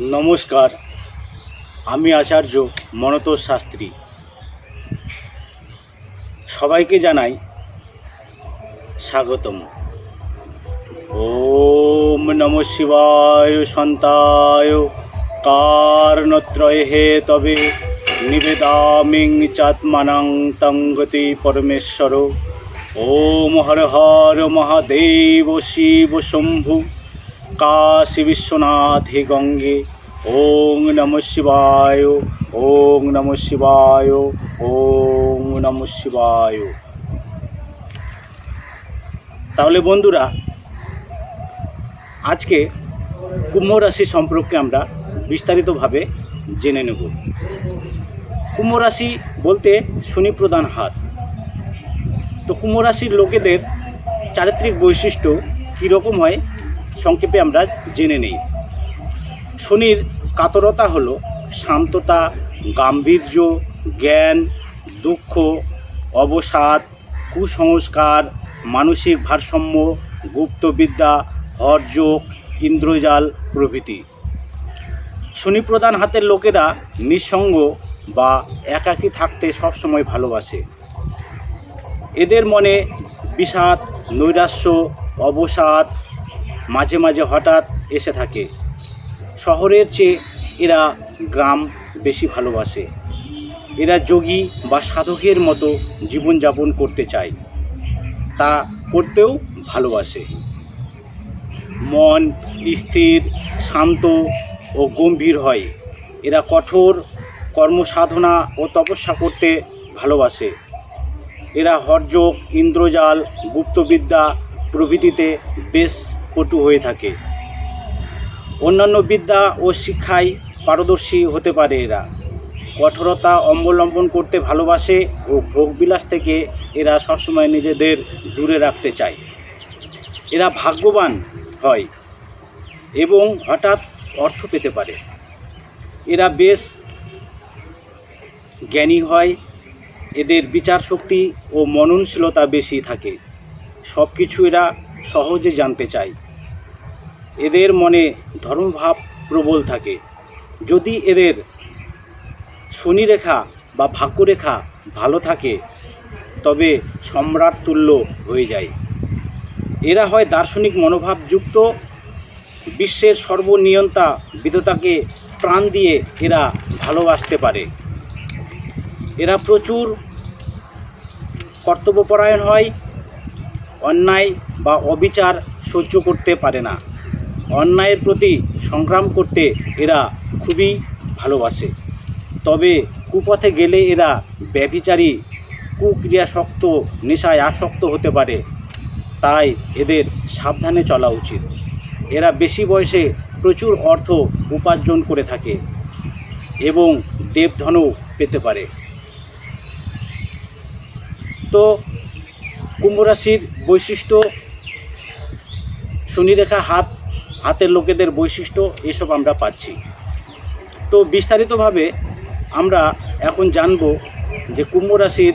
নমস্কার, আমি আচার্য মনতোষ শাস্ত্রী। সবাইকে জানাই স্বাগতম। ওম নম শিবায় সন্তায়, কারণত্রয় হে তবে, নিবেদামিং চাত্মানাং তঙ্গতি পরমেশ্বর। ওম হর হর মহাদেব শিব শম্ভু। কাশী বিশ্বনাথ হে গঙ্গে ওং নম শিবায় ওং নম শিবায় ওং নম শিবায় তাহলে বন্ধুরা আজকে কুম্ভ রাশি সম্পর্কে আমরা বিস্তারিতভাবে জেনে নেব কুম্ভ রাশি বলতে শনি প্রধান হাত তো কুম্ভ রাশির লোকেদের চারিত্রিক বৈশিষ্ট্য কীরকম হয় সংক্ষেপে আমরা জেনে নেই। শনির কাতরতা হলো শান্ততা, গাম্ভীর্য, জ্ঞান, দুঃখ, অবসাদ, কুসংস্কার, মানসিক ভারসাম্য গুপ্তবিদ্যা হরযোগ, ইন্দ্রজাল প্রভৃতি। শনি প্রধান হাতের লোকেরা নিঃসঙ্গ বা একাকী থাকতে সবসময় ভালোবাসে। এদের মনে বিষাদ, নৈরাশ্য, অবসাদ মাঝে মাঝে হঠাৎ এসে থাকে। শহরের চেয়ে এরা গ্রাম বেশি ভালোবাসে। এরা যোগী বা সাধকের মতো জীবনযাপন করতে চায়। তা করতেও ভালোবাসে। মন স্থির, শান্ত ও গম্ভীর হয়। এরা কঠোর কর্মসাধনা ও তপস্যা করতে ভালোবাসে। এরা হরযোগ, ইন্দ্রজাল, গুপ্তবিদ্যা প্রভৃতিতে বেশ পটু হয়ে থাকে। অন্যান্য বিদ্যা ও শিক্ষায় পারদর্শী হতে পারে এরা। কঠোরতা অবলম্বন করতে ভালোবাসে ও ভোগবিলাস থেকে এরা সবসময় নিজেদের দূরে রাখতে চায়। এরা ভাগ্যবান হয় এবং হঠাৎ অর্থ পেতে পারে। এরা বেশ জ্ঞানী হয়, এদের বিচার শক্তি ও মননশীলতা বেশি থাকে। সব কিছু এরা সহজে জানতে চায়। এদের মনে ধর্মভাব প্রবল থাকে। যদি এদের শনিরেখা বা ভাগ্যরেখা ভালো থাকে, তবে সম্রাট তুল্য হয়ে যায়। এরা হয় দার্শনিক মনোভাবযুক্ত, বিশ্বের সর্বনিয়ন্তা বিধতাকে প্রাণ দিয়ে এরা ভালোবাসতে পারে। এরা প্রচুর কর্তব্যপরায়ণ হয়, অন্যায় বা অবিচার সহ্য করতে পারে না। অন্যায়ের প্রতি সংগ্রাম করতে এরা খুবই ভালোবাসে। তবে কুপথে গেলে এরা ব্যভিচারী, কুক্রিয়াসক্ত, নেশায় আসক্ত হতে পারে। তাই এদের সাবধানে চলা উচিত। এরা বেশি বয়সে প্রচুর অর্থ উপার্জন করে থাকে এবং দেবধনও পেতে পারে। তো কুম্ভ রাশির বৈশিষ্ট্য, শনিরেখা হাত হাতের লোকেদের বৈশিষ্ট্য এসব আমরা পাচ্ছি। তো বিস্তারিতভাবে আমরা এখন জানব যে কুম্ভ রাশির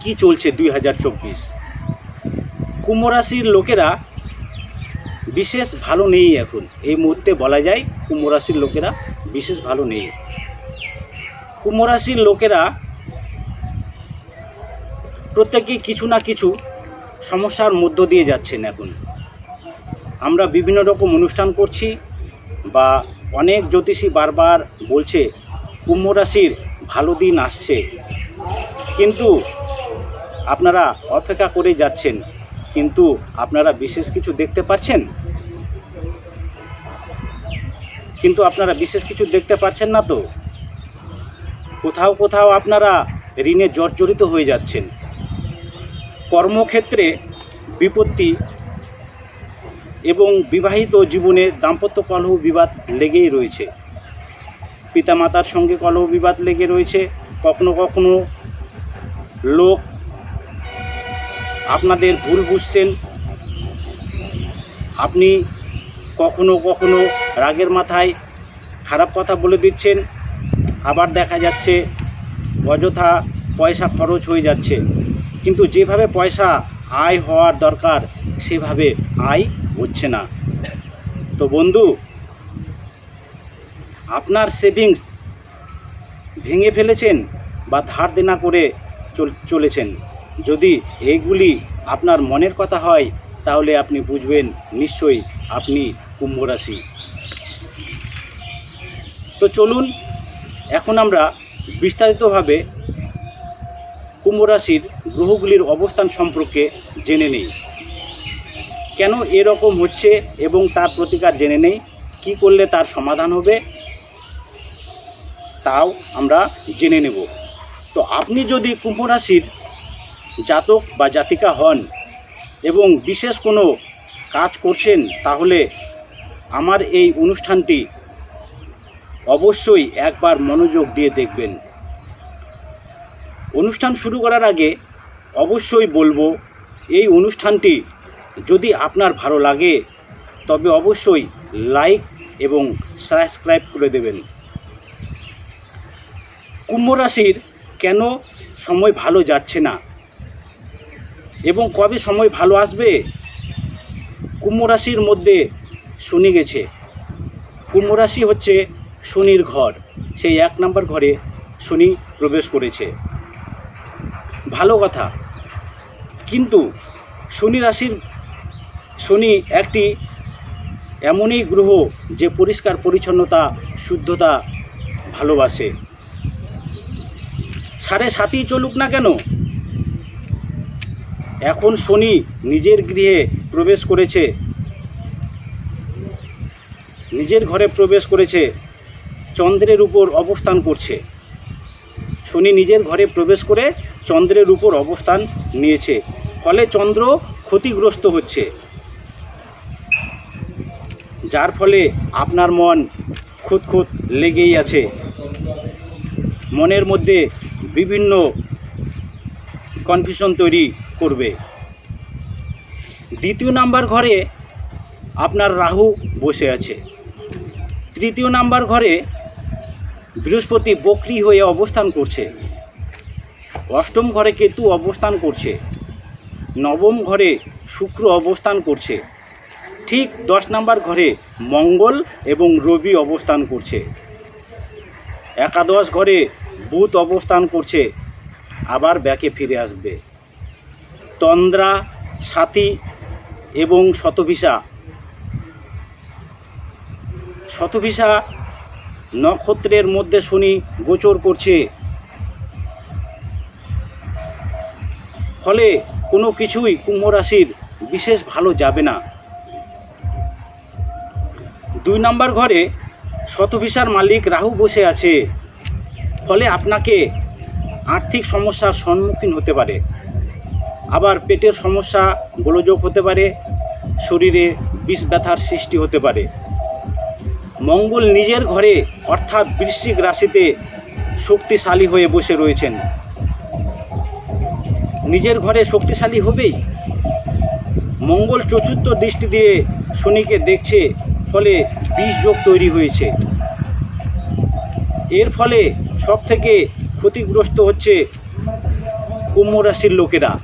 কী চলছে দুই হাজার চব্বিশ। কুম্ভ রাশির লোকেরা বিশেষ ভালো নেই এখন। এই মুহূর্তে বলা যায় কুম্ভ রাশির লোকেরা বিশেষ ভালো নেই। কুম্ভ রাশির লোকেরা প্রত্যেকেই কিছু না কিছু সমস্যার মধ্য দিয়ে যাচ্ছেন এখন। আমরা বিভিন্ন রকম অনুষ্ঠান করছি বা অনেক জ্যোতিষী বারবার বলছে, কুম্ভ রাশির ভালো দিন আসছে। কিন্তু আপনারা অপেক্ষা করে যাচ্ছেন, কিন্তু আপনারা বিশেষ কিছু দেখতে পাচ্ছেন কিন্তু আপনারা বিশেষ কিছু দেখতে পাচ্ছেন না তো? কোথাও কোথাও আপনারা ঋণে জর্জরিত হয়ে যাচ্ছেন। কর্মক্ষেত্রে বিপত্তি এবং বিবাহিত জীবনে দাম্পত্য কলহ বিবাদ লেগেই রয়েছে। পিতামাতার সঙ্গে কলহ বিবাদ লেগে রয়েছে। কখনো কখনো লোক আপনাদের ভুল বুঝছেন। আপনি কখনো কখনো রাগের মাথায় খারাপ কথা বলে দিচ্ছেন। আবার দেখা যাচ্ছে অযথা পয়সা খরচ হয়ে যাচ্ছে। কিন্তু যেভাবে পয়সা আয় হওয়ার দরকার, সেভাবে আয় হচ্ছে না। তো বন্ধু, আপনার সেভিংস ভেঙে ফেলেছেন বা ধার দেনা করে চল- চলেছেন। যদি এইগুলি আপনার মনের কথা হয়, তাহলে আপনি বুঝবেন নিশ্চয়ই আপনি কুম্ভ রাশি। তো চলুন, এখন আমরা বিস্তারিতভাবে কুম্ভ রাশির গ্রহগুলির অবস্থান সম্পর্কে জেনে নেই। কেন এরকম হচ্ছে এবং তার প্রতিকার জেনে নেই? কি করলে তার সমাধান হবে? তাও আমরা জেনে নেব। তো আপনি যদি কুম্ভ রাশির জাতক বা জাতিকা হন এবং বিশেষ কোনো কাজ করছেন, তাহলে আমার এই অনুষ্ঠানটি অবশ্যই একবার মনোযোগ দিয়ে দেখবেন। অনুষ্ঠান শুরু করার আগে অবশ্যই বলব, এই অনুষ্ঠানটি যদি আপনার ভালো লাগে, তবে অবশ্যই লাইক এবং সাবস্ক্রাইব করে দেবেন। কুম্ভ রাশির কেন সময় ভালো যাচ্ছে না? এবং কবে সময় ভালো আসবে? কুম্ভ রাশির মধ্যে শনি গেছে। কুম্ভ রাশি হচ্ছে শনির ঘর। সেই এক নম্বর ঘরে শনি প্রবেশ করেছে। ভালো কথা। কিন্তু শনি রাশির শনি একটি এমনই গ্রহ যে পরিষ্কার, পরিচ্ছন্নতা, শুদ্ধতা ভালোবাসে। সাড়ে সাতই চলুক না কেন? এখন শনি নিজের গৃহে প্রবেশ করেছে। নিজের ঘরে প্রবেশ করেছে। চন্দ্রের উপর অবস্থান করছে। শনি নিজের ঘরে প্রবেশ করে চন্দ্রের উপর অবস্থান নিয়েছে। ফলে চন্দ্র ক্ষতিগ্রস্ত হচ্ছে। যার ফলে আপনার মন খুঁত খুঁত লেগেই আছে। মনের মধ্যে বিভিন্ন কনফিউশন তৈরি করবে। দ্বিতীয় নাম্বার ঘরে আপনার রাহু বসে আছে। তৃতীয় নাম্বার ঘরে বৃহস্পতি বকরি হয়ে অবস্থান করছে। অষ্টম ঘরে কেতু অবস্থান করছে। নবম ঘরে শুক্র অবস্থান করছে। ঠিক দশ নাম্বার ঘরে মঙ্গল এবং রবি অবস্থান করছে। একাদশ ঘরে বুধ অবস্থান করছে, আবার ব্যাকে ফিরে আসবে। তন্দ্রা সাথী এবং শতভিসা। শতভিসা নক্ষত্রের মধ্যে শনি গোচর করছে। ফলে কোনো কিছুই কুম্ভ রাশির বিশেষ ভালো যাবে না। দুই নম্বর ঘরে শতভিসার মালিক রাহু বসে আছে। ফলে আপনাকে আর্থিক সমস্যার সম্মুখীন হতে পারে। আবার পেটের সমস্যা, গোলযোগ হতে পারে, শরীরে বিষ ব্যথার সৃষ্টি হতে পারে। মঙ্গল নিজের ঘরে, অর্থাৎ বৃশ্চিক রাশিতে শক্তিশালী হয়ে বসে রয়েছেন। নিজের ঘরে শক্তিশালী হবেই? মঙ্গল চতুর্থ দৃষ্টি দিয়ে শনিকে দেখছে ফলে বিষ যোগ তৈরি হয়েছে। এর ফলে সব থেকে ক্ষতিগ্রস্ত হচ্ছে কুম্ভ রাশির লোকেরা।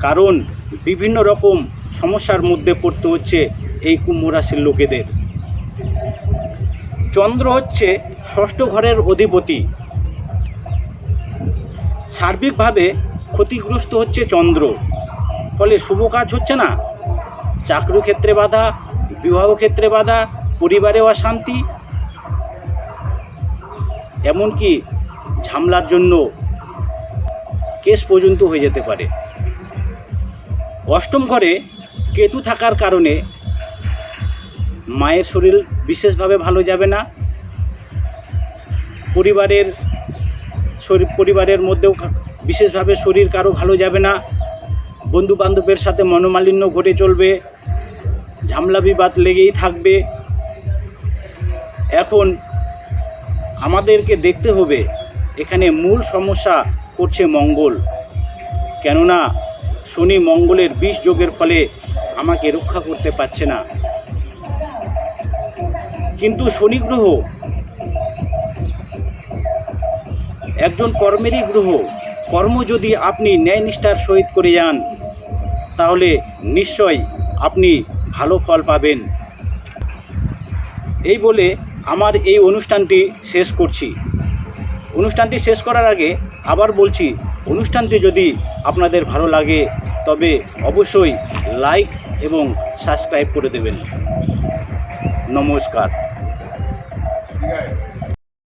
কারণ বিভিন্ন রকম সমস্যার মধ্যে পড়তে হচ্ছে এই কুম্ভ রাশির লোকেদের। চন্দ্র হচ্ছে ষষ্ঠ ঘরের অধিপতি। সার্বিকভাবে ক্ষতিগ্রস্ত হচ্ছে চন্দ্র। ফলে শুভ কাজ হচ্ছে না। চাকরি ক্ষেত্রে বাধা বিবাহ ক্ষেত্রে বাধা পরিবারে অশান্তি, এমনকি ঝামলার জন্য কেস পর্যন্ত হয়ে যেতে পারে। অষ্টম ঘরে কেতু থাকার কারণে মায়ের শরীর বিশেষভাবে ভালো যাবে না। পরিবারের শরীর, পরিবারের মধ্যেও বিশেষভাবে শরীর কারও ভালো যাবে না। বন্ধু বান্ধবের সাথে মনোমালিন্য ঘটে চলবে। ঝামলা বিবাদ লেগেই থাকবে। এখন আমাদেরকে দেখতে হবে, এখানে মূল সমস্যা করছে মঙ্গল। কেননা শনি মঙ্গলের বিষ যোগের ফলে আমাকে রক্ষা করতে পারছে না। কিন্তু শনি গ্রহ একজন কর্মেরই গ্রহ। কর্ম যদি আপনি ন্যায় নিষ্ঠার সহিত করে যান, তাহলে নিশ্চয় আপনি ভালো ফল পাবেন। এই বলে আমার এই অনুষ্ঠানটি শেষ করছি। অনুষ্ঠানটি শেষ করার আগে আবার বলছি, অনুষ্ঠানটি যদি আপনাদের ভালো লাগে, তবে অবশ্যই লাইক এবং সাবস্ক্রাইব করে দেবেন। নমস্কার।